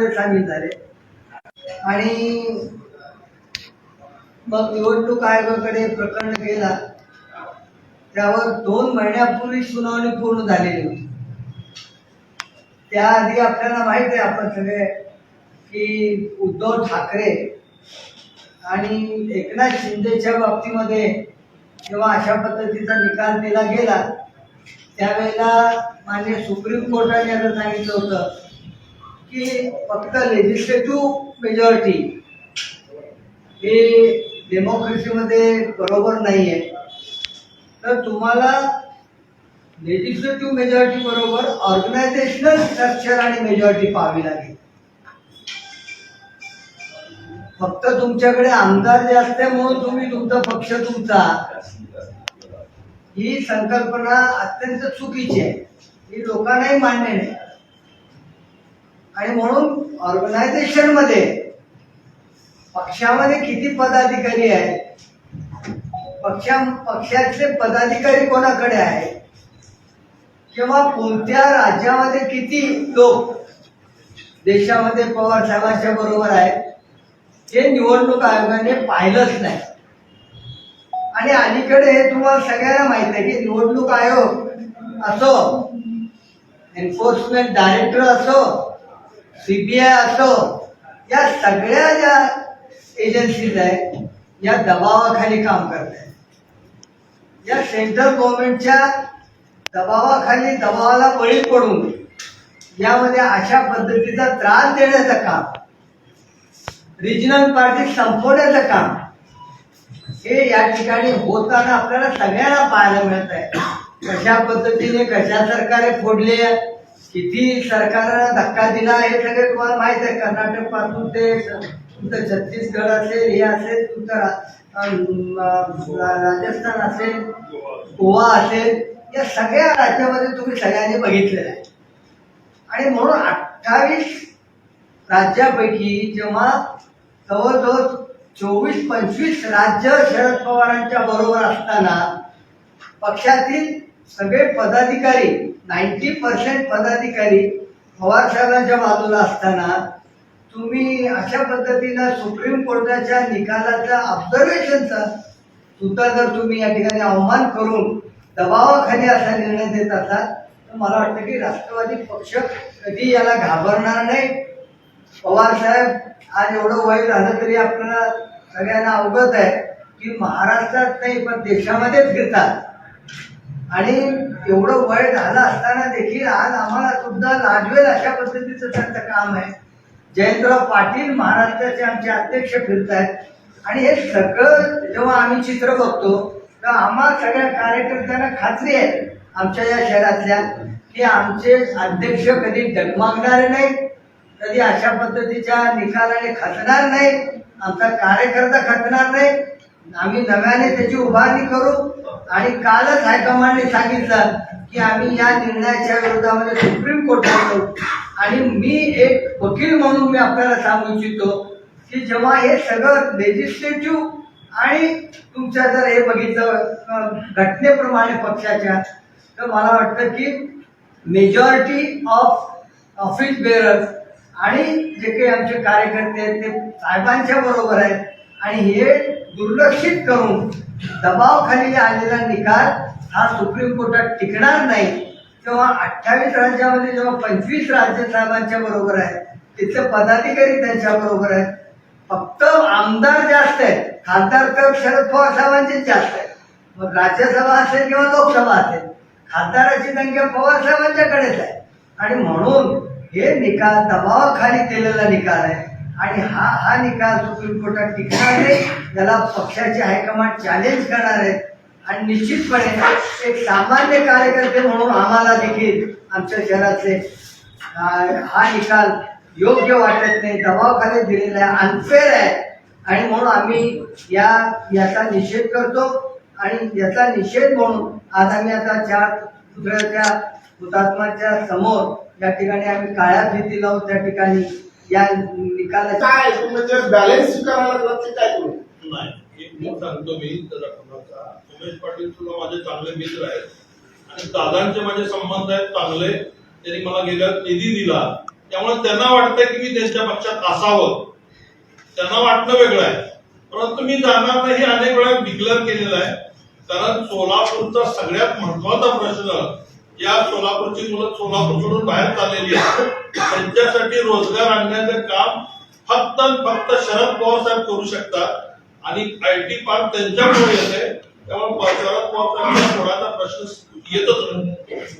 मध्ये झाले आणि मग निवडणूक आयोगाकडे प्रकरण गेला. त्यावर दोन महिन्यापूर्वी सुनावणी पूर्ण झालेली होती. त्याआधी आपल्याला माहीत आहे आपण सगळे की उद्धव ठाकरे आणि एकनाथ शिंदेच्या बाबतीमध्ये जेव्हा अशा पद्धतीचा निकाल दिला गेला त्यावेळेला मान्य सुप्रीम कोर्टाने असं सांगितलं होतं. की फक्त लेजिस्लेटिव्ह मेजॉरिटी हे डेमोक्रेसीमध्ये बरोबर नाही आहे तर तुम्हाला लेजिस्लेटिव्ह मेजॉरिटी बरोबर ऑर्गनायझेशनल स्ट्रक्चर आणि मेजॉरिटी पाहावी लागेल. फक्त तुमच्याकडे आमदार जे असल्यामुळे तुम्ही तुमचा पक्ष तुमचा. ही संकल्पना अत्यंत चुकीची आहे. ही लोकांनाही मान्य नाही. आणि म्हणून ऑर्गनायझेशनमध्ये पक्षामध्ये किती पदाधिकारी आहेत? पक्षा पक्षातले पदाधिकारी कोणाकडे आहेत? किंवा कोणत्या राज्यामध्ये किती लोक देशामध्ये पवार साहेबांच्या बरोबर आहेत? हे निवडणूक आयोगाने पाहिलंच नाही. आणि अलीकडे हे तुम्हाला सगळ्यांना माहीत आहे की निवडणूक आयोग असो एन्फोर्समेंट डायरेक्टर असो सीबीआय असो या सगळ्या ज्या एजन्सीज आहेत या दबावाखाली काम करत आहेत. या सेंट्रल गव्हर्नमेंटच्या दबावाखाली दबावाला बळी पडून यामध्ये अशा पद्धतीचा त्रास देण्याचं काम रिजनल पार्टी संपवण्याचं काम हे या ठिकाणी होताना आपल्याला सगळ्यांना पाहायला मिळत आहे कशा पद्धतीने कशा सरकारे फोडले किती सरकारनं धक्का दिला हे सगळे तुम्हाला माहीत आहे. कर्नाटकपासून ते तुमचं छत्तीसगड असेल हे असेल तुमचं रा- राजस्थान असेल गोवा असेल या सगळ्या राज्यामध्ये तुम्ही सगळ्यांनी बघितलेलं आहे. आणि म्हणून अठ्ठावीस राज्यापैकी जेव्हा जवळजवळ चोवीस पंचवीस राज्य शरद पवारांच्या बरोबर असताना पक्षातील सगळे पदाधिकारी नाईन्टी पर्सेंट पदाधिकारी पवार साहेबांच्या बाजूला असताना तुम्ही अशा पद्धतीनं सुप्रीम कोर्टाच्या निकालाचा ऑब्झर्वेशनचा सुद्धा जर तुम्ही या ठिकाणी अवमान करून दबावाखाली असा निर्णय देत असाल तर मला वाटतं की राष्ट्रवादी पक्ष कधी याला घाबरणार नाही. पवार साहेब आज एवढं वय झालं तरी आपल्याला सगळ्यांना अवगत आहे की महाराष्ट्रात नाही पण देशामध्ये फिरतात. आणि एवढं वय झालं असताना देखील आज आम्हाला सुद्धा लाजवेल अशा पद्धतीचं त्यांचं काम आहे. जयंतराव पाटील महाराष्ट्राचे आमचे अध्यक्ष फिरत आहेत आणि हे सगळं जेव्हा आम्ही चित्र बघतो तर आम्हा सगळ्या कार्यकर्त्यांना खात्री आहे आमच्या या शहरातल्या की आमचे अध्यक्ष कधी डगमागणारे नाहीत कधी अशा पद्धतीच्या निकालाने खचणार नाही आमचा कार्यकर्ता खचणार नाही आम्ही नव्याने त्याची उभारणी करू. आणि कालच हायकमांडने सांगितलं की आम्ही या निर्णयाच्या विरोधामध्ये सुप्रीम कोर्टात जाऊ. आणि मी एक वकील म्हणून मी आपल्याला सांगू इच्छितो की जेव्हा हे सगळं लेजिस्लेटिव्ह आणि तुमच्या जर हे बघितलं घटनेप्रमाणे पक्षाच्या तर मला वाटतं की मेजॉरिटी ऑफ ऑफिस बेअरर्स आणि जे काही आमचे कार्यकर्ते आहेत ते साहेबांच्या बरोबर आहेत. आणि हे दुर्लक्षित करून दबावखाली आलेला निकाल हा सुप्रीम कोर्टात टिकणार नाही. तेव्हा अठ्ठावीस राज्यामध्ये जेव्हा पंचवीस राज्य साहेबांच्या बरोबर आहे तिथले पदाधिकारी त्यांच्या बरोबर आहेत. फक्त आमदार जास्त आहेत. खासदार तर शरद पवार साहेबांचेच जास्त आहेत. मग राज्यसभा असेल किंवा लोकसभा असेल खासदाराची संख्या पवार साहेबांच्याकडेच आहे. आणि म्हणून हे निकाल दबावाखाली केलेला निकाल आहे. आणि हा हा निकाल सुप्रीम कोर्टात टिकणार नाही त्याला पक्षाचे हायकमांड चॅलेंज करणार आहेत आणि निश्चितपणे एक सामान्य कार्यकर्ते म्हणून आम्हाला देखील आमच्या शहरातले हा निकाल योग्य वाटत नाही दबावखाली दिलेला आहे अनफेअर आहे. आणि म्हणून आम्ही या याचा निषेध करतो. आणि याचा निषेध म्हणून आज आम्ही आता चार पुतळ्याच्या हुतात्माच्या समोर या ठिकाणी आम्ही काळ्या भीती लावून त्या ठिकाणी या निकालाच्या काय तुम्ही जर बॅलन्स करायला लागला ते काय करू? नाही एक मी सांगतो मी आपणाचा उमेश पाटील सुद्धा माझे चांगले मित्र आहेत. आणि दादांचे माझे संबंध आहेत चांगले. त्यांनी मला गेल्या निधी दिला. त्यामुळे त्यांना वाटतंय की मी त्यांच्या पक्षात असावं. त्यांना वाटणं वेगळं आहे. परंतु मी जाणार नाही हे अनेक वेळा डिक्लेअर केलेलं आहे. कारण सोलापूरचा सगळ्यात महत्त्वाचा प्रश्न या सोलापूरची मुलं सोलापूर सोडून बाहेर चाललेली आहेत. त्यांच्यासाठी रोजगार आणण्याचं काम फक्त फक्त शरद पवार साहेब करू शकतात. आणि आय टी पार्क त्यांच्यामुळे येते त्यामुळे शरद पवार साहेब थोडासा प्रश्न येतच.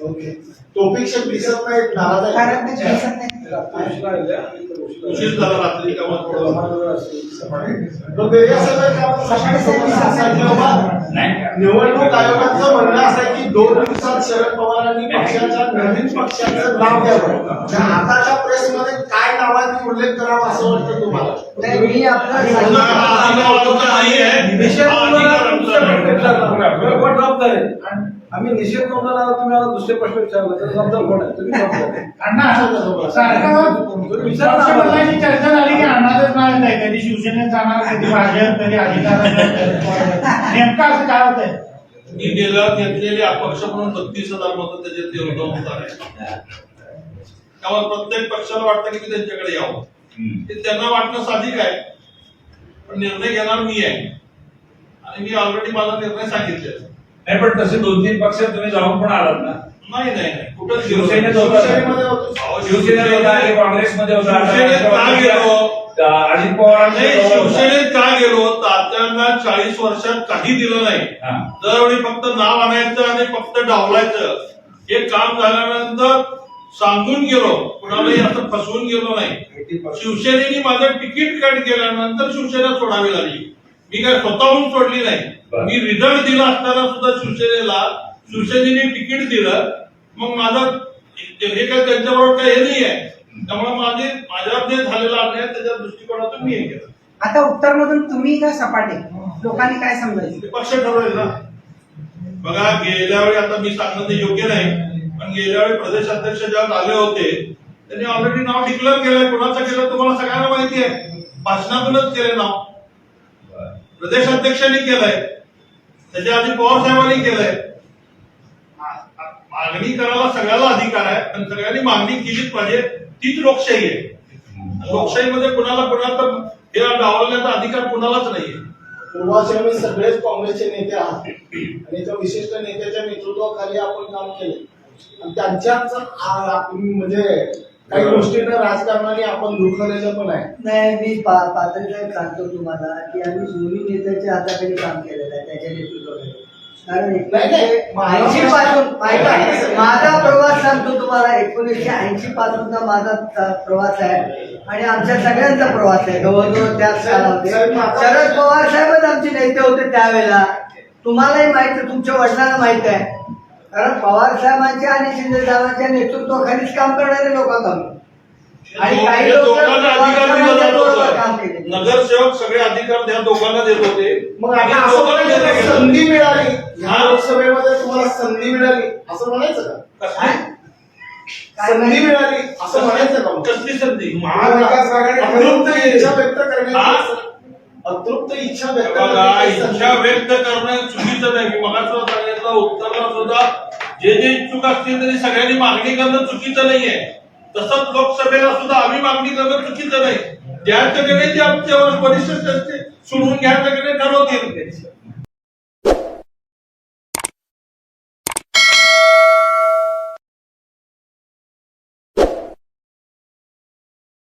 नाही टोपिक दिसत नाही नाराज उशीर झाला रात्री थोडं. निवडणूक आयोगाचं म्हणणं असं आहे की दोन दिवसात शरद पवारांनी पक्षाच्या नवीन पक्षाचं नाव द्यावं आताच्या प्रेसमध्ये काय नावाचा उल्लेख करावा असं वाटतं तुम्हाला? नाही, मी आपलं नाही आहे. अधिकार नाही. जबाबदार आहे आम्ही निषेध नोंदवला तुम्ही मला दुसरे प्रश्न विचारला तर जबाबदार कोण आहे तुम्ही आहे. चर्चा झाली की अण्णाचंच नाव येत आहे कधी शिवसेनेत जाणार कधी भाजप कधी अधिकारात नेमकं असं काय होतंय? मी गेल्या घेतलेली अपक्ष म्हणून बत्तीस हजार मतं त्याच्यात योगदान आहे त्यामुळे प्रत्येक पक्षाला वाटतं की मी त्यांच्याकडे यावं. ते त्यांना वाटणं साधिक आहे. पण निर्णय घेणार मी आहे. आणि मी ऑलरेडी माझा निर्णय सांगितलेला आहे. नाही पण तसे दोन तीन पक्षात तुम्ही जाऊन पण आलात ना. नाही नाही कुठं शिवसेनेत होता शिवसेनेमध्ये होतो. शिवसेनेत होता आणि काँग्रेसमध्ये होता. आता शिवसेनेत का गेलो? अजित होता. शिवसेनेत का गेलो? तात्यांना चाळीस वर्षात काही दिलं नाही. दरवेळी फक्त नाव आणायचं आणि फक्त डावलायचं. हे काम झाल्यानंतर सांगून गेलो. कुणालाही असं फसवून गेलो नाही. शिवसेनेने माझं तिकीट कट केल्यानंतर शिवसेना सोडावी लागली. मी काय स्वतःहून सोडली नाही. मी रिझल्ट दिला असताना सुद्धा शिवसेनेला शिवसेनेने तिकीट दिलं. मग माझं हे काय त्यांच्याबरोबर काही हे नाही आहे त्यामुळे माझे माझ्यावर जे झालेला अन्याय त्याच्या दृष्टिकोनातून मी हे केलं. आता उत्तर मधून तुम्ही का सपाटे? लोकांनी काय समजायचं? ते पक्ष ठरवेल ना. बघा गेल्या वेळी आता मी सांगणं ते योग्य नाही पण गेल्या वेळी प्रदेश अध्यक्ष जेव्हा आले होते त्यांनी ऑलरेडी नाव डिक्लेअर केलंय. कोणाचं केलं तुम्हाला सगळ्यांना माहिती आहे. भाषणातूनच केले नाव. प्रदेश अध्यक्षांनी केलंय. त्याच्या आधी पवार साहेबांनी केलंय. मागणी करायला सगळ्याला अधिकार आहे पण सगळ्यांनी मागणी केलीच पाहिजे तीच लोकशाही आहे. लोकशाहीमध्ये कुणाला कुणाला हे डावलण्याचा अधिकार कुणालाच नाहीये. पूर्वाचे आम्ही सगळेच काँग्रेसचे नेते आहात. आणि एका विशिष्ट नेत्याच्या नेतृत्वाखाली आपण काम केले आणि त्यांच्याच म्हणजे काही गोष्टींना राजकारणाने आपण दुखवलेलं पण आहे. नाही मी पा- पात्रसाहेब सांगतो तुम्हाला की आम्ही दोन्ही नेत्याच्या हाताखाली काम केलेलं आहे त्याच्या नेतृत्वाखाली. कारण. ऐंशी पासून माझा प्रवास सांगतो तुम्हाला एकोणीसशे ऐंशी पासूनचा माझा प्रवास आहे. आणि आमच्या सगळ्यांचा प्रवास आहे. जवळजवळ त्याच शरद पवार साहेबच आमचे नेते होते त्यावेळेला. तुम्हालाही माहीत आहे तुमच्या वडिलांना माहीत आहे. कारण पवार साहेबांच्या आणि शिंदे साहेबांच्या नेतृत्वाखालीच काम करणारे लोक आम्ही आणि काही या लोक दोघांना अधिकार दिला जात. बरोबर काम होता. केले. नगरसेवक सगळे अधिकार त्या दोघांना देत होते. मग आणि आता असं दोघांना म्हणायचं का. संधी मिळाली. या हा? लोकसभेमध्ये तुम्हाला संधी मिळाली. असं म्हणायचं का? कसली? काय? संधी माहिती? मिळाली. असं म्हणायचं का? मग? कसली संधी? महाविकास आघाडी अतृप्त इच्छा व्यक्त हा? करण्याची अतृप्त इच्छा व्यक्त बघा करण्याची संधी. इच्छा व्यक्त करणं चुकीचं नाही. मी मगाचं सांगितलं उत्तरला सुद्धा जे जे इच्छुक असतील त्यांनी सगळ्यांनी मागणी करणं चुकीचं नाहीये. तसंच लोकसभेला सुद्धा आम्ही मागणी करणं चुकीचं नाही. ज्याच्याकडे जे आमच्यावर वरिष्ठ असते सोडून घ्यायच्याकडे ठरवतील.